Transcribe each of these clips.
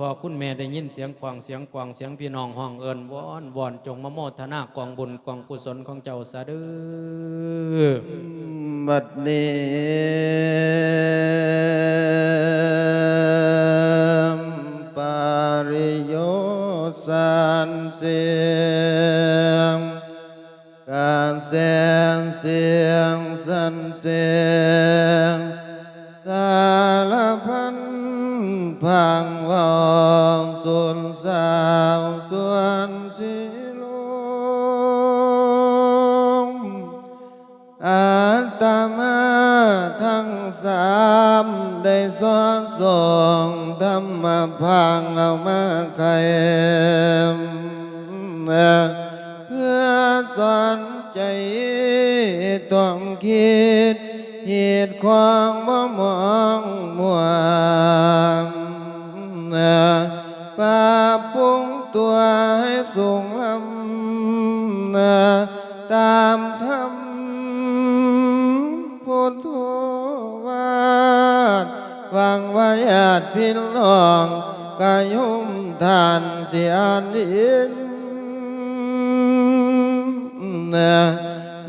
พอคุณแม่ได้ยินเสียงกวางเสียงกวางเสียงพี่น้องห้องเอิญวอนวอนจงมาโมทนากองบุญกองกุศลของเจ้าสะดือบัดนี้ องสุนสาวส่วนสิลมอาตมาทั้งสามได้สอนส่งธรรมพังเอามาไขเพื่อสอนใจต้องคิดเหตุความ ปรับปรุงตัวให้สูงลำตามธรรมพุทโธวาดฟังวาญาติพี่น้องกายุมทานเสียดินนะ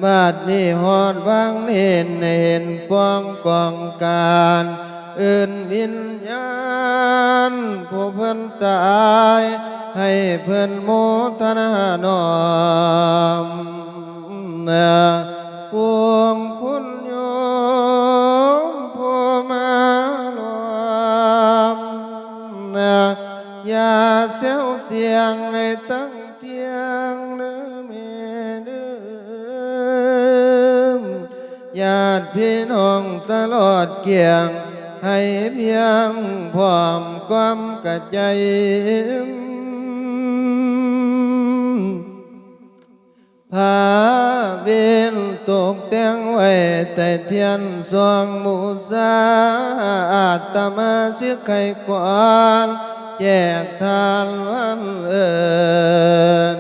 บาดนี้หอดวางเห็นเห็นป้องกองการ อื่นวิญญาณ ผู้ ความกระใจพาเวนตกแต่งไว้แต่เทียนสวงมูสาอาตมาเสียไข่กวานแจกทานวันเอิญ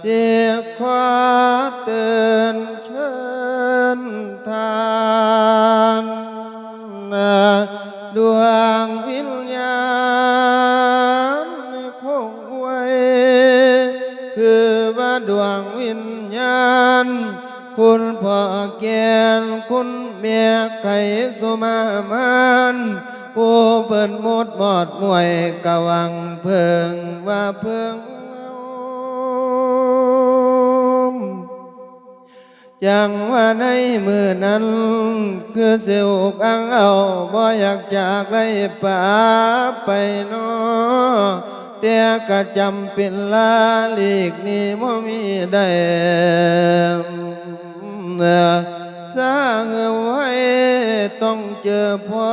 เสียควาเตือน ดวงวิญญาณคงไว้คือว่าดวงวิญญาณ คุณพ่อแก่นคุณเมียไก่สุมามันผู้เปิดมดหมอดมวยกะวังเพิงว่าเพิง จังว่าในมือนั้น คือเสียวกอังเอาบ่อยากจากไล่ป่าไปนอแต่ก็จำเป็นลาลีกนี่ม่มีได้สร้างไว้ต้องเจอพ่อ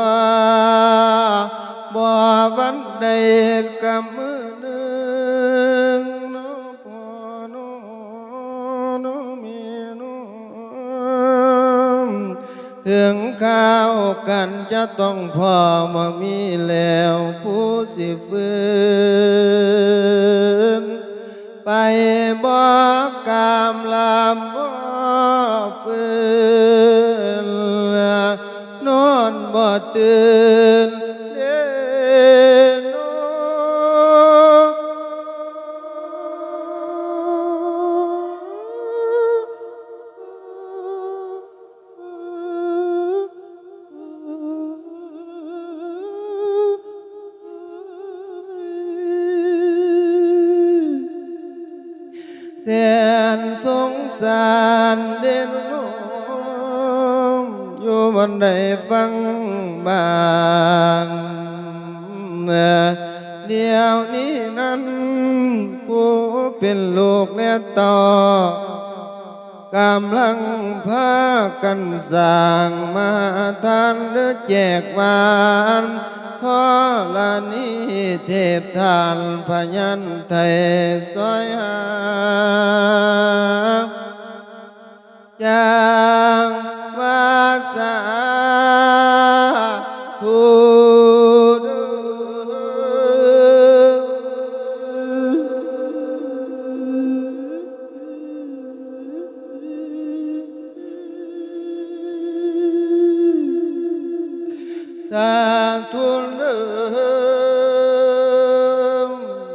บ่วันใดกับมือ ข้าวกันจะต้องพอมามีแล้วผู้สิฟืนไปบอกกามลามบ่ฝืนนอนบ่ตื่น สารเด่นน้องอยู่บนใดฟังบางเดี๋ยวนี้นั้นผู้เป็นลูกและต่อกำลังพากันสร้างมาทานหรือแจกวานพอลานี้เทพทานพยันไทยซอยหา yang kuasa Satu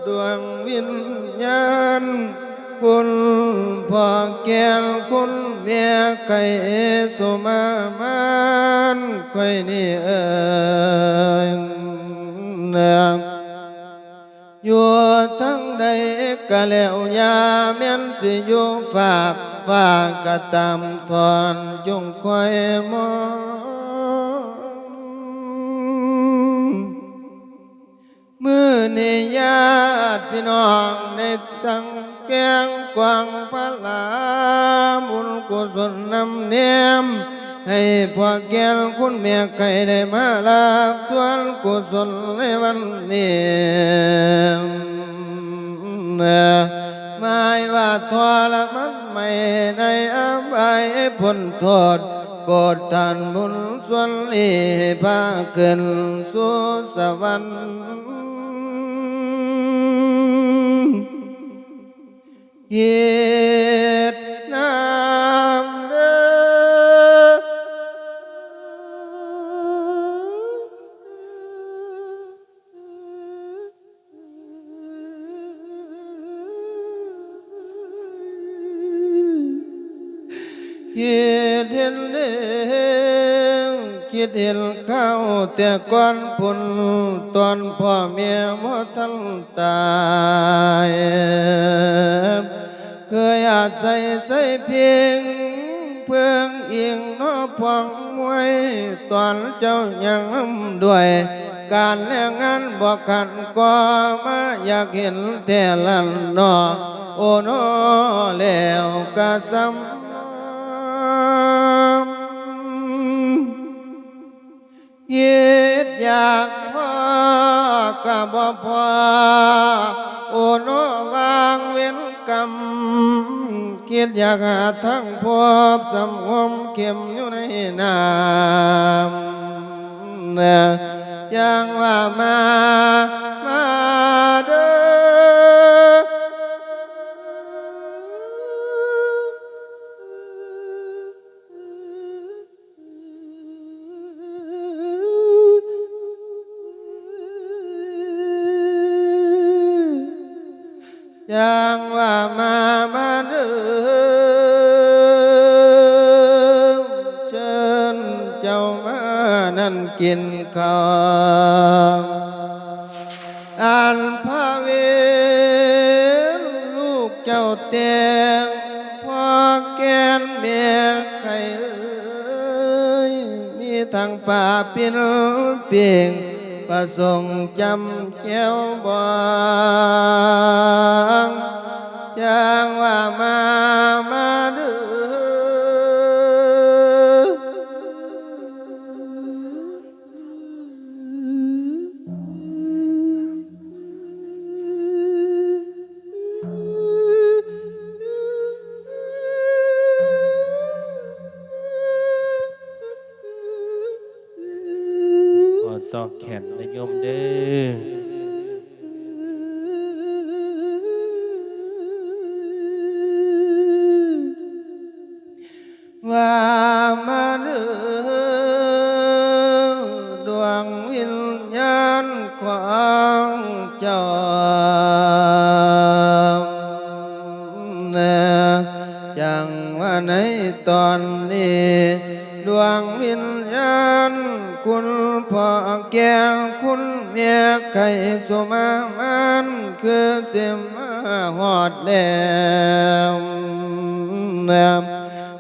đường eh, vinh nhan buồn พ่อแก้วคุณเมียไก่สุมามานค่นี่เอ่ยเนืองอยู่ทั้งใดก็แล้วยาแม่นสิอยู่ฝากฝากก็ตามทอนจงคอยมองมือนี่ญาติพี่น้องในตั้ง แกงกวางพระลาบุญกุศลนำเนียมให้พ่อแก้วคุณแม่ไก่ได้มาลาบส่วนกุศลในวันนี้หมายว่าทรมันไม่ในอาภัยผลโทษกดทานบุญส่วนนี้พาเกินสู่สวรรค์ เหตุน้ำเด้อคิดเห็นเรื่งคิดเห็นเข้าแต่ก่อนพุ่นตอนพ่อเมียบ่ทันตาย เคยอาศัยใส่เพียงเพื่องอิงนอพองมวยตอนเจ้ายังด้วย การแลงงานบอกขันก็มาอยากเห็นแต่ลันนอโอโนแล้วก็ซ้ำคิดอยากพ่อก็บ่พอโอโนวางเว้น กรรมคิดอยากหาทั้งพบสำงมเข็มอยู่ในน้ำเนี่ยยังว่ามา มาเด้อยังว่ามามา นั่นกินข้าวอ่านพระเวรลูกเจ้าเตียงพ่อแกนเมียไข่เอ้ยมีทางป่าปินเปียงประสงค์จำเจ้าบางจังว่ามามาดือ ขอต่อแขนนะโยมเด้อว่ามาเดือดวงวิญญาณของเจ้าเน่จังว่าในตอนนี้ ดวงวิญญาณคุณ พ่อแก้วคุณเมียไก่สมามันคือเสียมาหอดแล้วแนม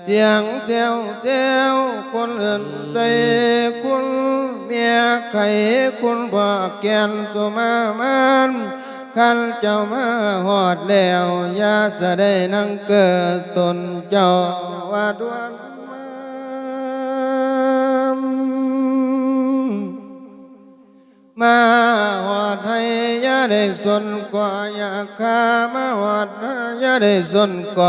เสียงเสียวเสียวคนอื่นใส่คุณเมียไก่คุณพ่อแก้วสุมามันขันเจ้ามาหอดแล้วยาสะได้นั่งเกิดตนเจ้าว่าดวน อยาได้สนกว่าอยากข้ามาหอดให้อยาได้สนก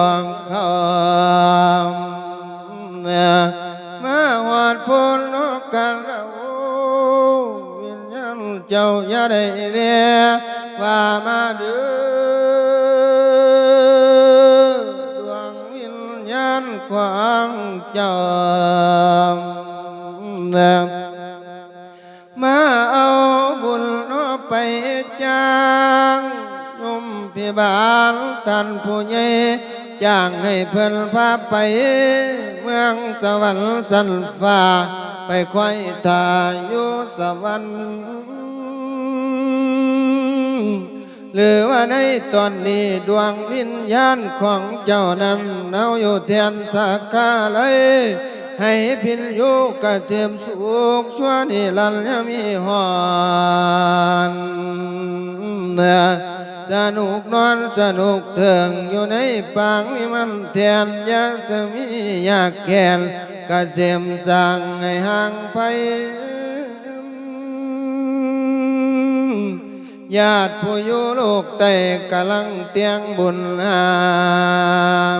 บุญเนาลท่านผู้ใหญ่จ้างให้เพิ่นพาไป เมืองสวรรค์สันฟ้า ไปควายทาอยู่สวรรค์หรือว่าในตอนนี้ดวงวิญญาณของเจ้านั้นเนาอยู่เทียนสักกาเลย ให้พินอยู่กเกษมสุขชั่วนิรันดร์มีหอนเนื้อ สนุกนอนสนุกเถิงอยู่ในปางวิมันเทียนอยากจะมีอยากแก่นกเกษมสั่งให้ห่างไปญาติผู้อยู่โลกใต้กำลังเตียงบุญหา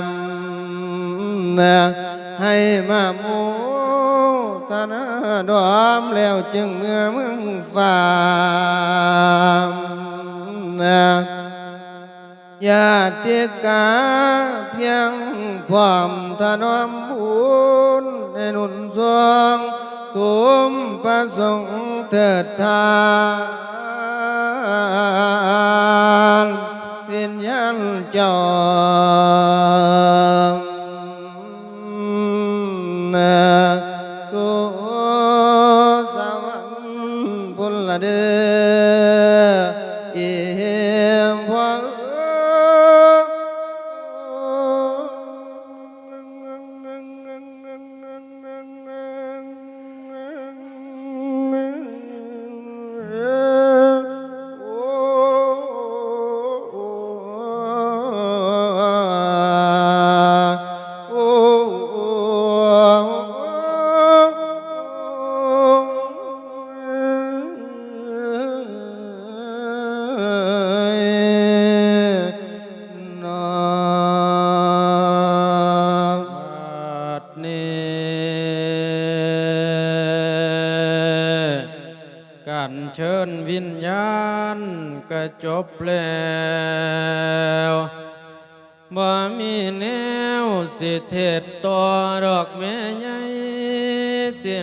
มให้มาโมทนาดอมแล้วจึงเมื่อเมืองฟ้า ญาติกาเพียงพร้อมถนอมบุญในหนุนทรงสุมประสงค์เถิดทานวิญญาณเจ้าสุสวรรค์พุลเด้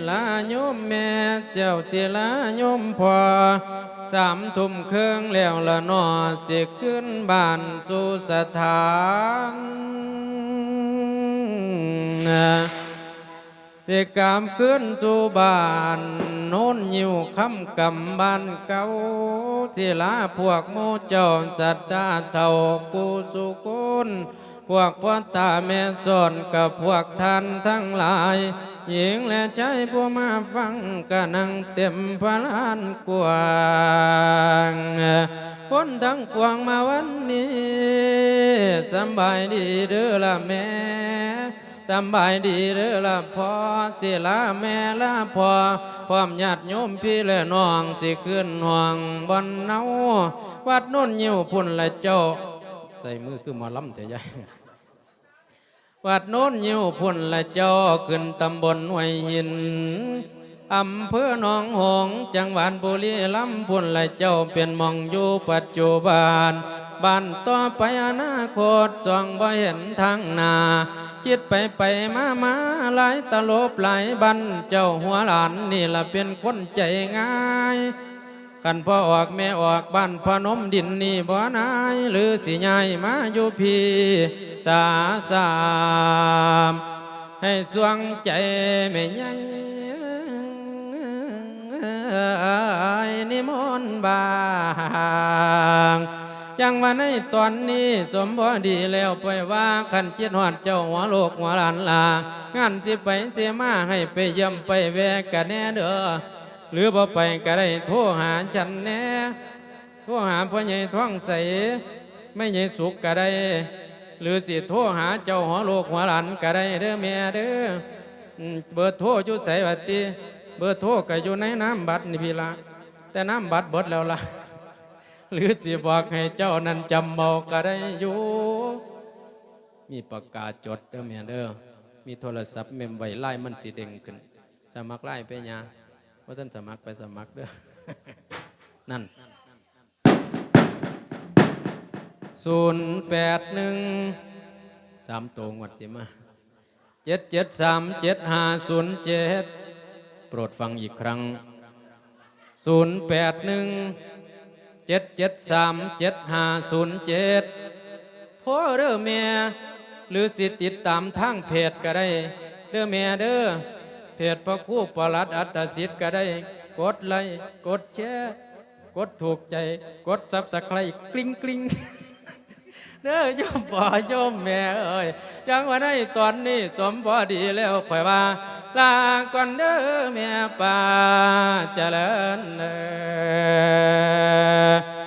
ลาโยมแม่ เจ้าสิลาโยมพ่อสามทุ่มเครื่องแล้วละนอสิขึ้นบ้านสู่สถานสิกามขึ้นสู่บ้านโน้นยิวคำกำบ้านเก่าสิลาพวกโมเจ้าจัดตาเท่ากูสุกุลพวกพ่อตาแม่จอนกับพวกท่านทั้งหลาย หญิงและชายผู้มาฟังก็นั่งเต็มพระลานกว้างคนทั้งปวงมาวันนี้สบายดีเด้อละแม่สบายดีเด้อละพ่อสิลาแม่ละพ่อพร้อมญาติโยมพี่และน้องสิขึ้นห่วงบนเนาวัดโน้นยิวพุ่นละเจ้า ใส่มือคือหมาล้ำแต่ยาย วัดโน้นยิวพุ่นละเจ้าขึ้นตำบลห้วยหินอำเภอหนองหงจังหวัดบุรีรัมย์พุ่นละเจ้าเป็นมองอยู่ปัจจุบันบ้านต่อไปอนาคตส่องบ่เห็นทางนาคิดไปไปมามาหลายตลบหลายบันเจ้าหัวหลานนี่ละเป็นคนใจง่าย กันพ่อออกแม่ออกบ้านพนมดินนี่บ่นายหรือสิยายมาอยู่พี่สาสามให้สวงใจไม่ใหญ่นิมนต์บางจังว่าในตอนนี้สมบดีแล้วไปว่าขันเจียนหอดเจ้าหัวโลกหัวหลานลางานสิไปเสียมาให้ไปเยี่ยมไปแวะกันแน่เด้อ หรือบ่ไปก็ได้โทรหาฉันแน่โทรหาพ่อใหญ่ท้องใสไม่ใหญ่สุกก็ได้ หรือสิโทรหาเจ้าหัวโลกหัวหลานก็ได้เด้อแม่เด้ออืมเบอร์โทรจุดใสวัติเบอร์โทรก็อยู่ในน้ำบัตรนี่พี่ละแต่น้ำบัตรบดแล้วล่ะหรือสิบอกให้เจ้านั้นจำเมาก็ได้อยู่ มีประกาศจดเด้อแม่เด้อมีโทรศัพท์เมมไว้ไล่มันสีเด้งขึ้น สมัครไล่ไปยา ว่าท่านสมัครไปสมัครเด้อนั่นศูนย์แปดหนึ่งสามตัวงวดสิมาเจ็ดเจ็ดสามเจ็ดห้าศูนย์เจ็ดโปรดฟังอีกครั้งศูนย์แปดหนึ่งเจ็ดเจ็ดสามเจ็ดห้าศูนย์เจ็ดโทรเด้อแม่หรือสิติดตามทางเพจก็ได้ เด้อแม่เด้อ เพจพระคู่ปลัดอัตสิทธิ์ก็ได้ กดไลค์กดแชร์กดถูกใจ กดซับสไครต์กลิ้งกลิ้งเด้อโยมพ่อโยมแม่เอ้ยจังว่าในตอนนี้สมพอดีแล้วข่อยว่า ลาก่อนเด้อแม่ป่าเจริญเด้อ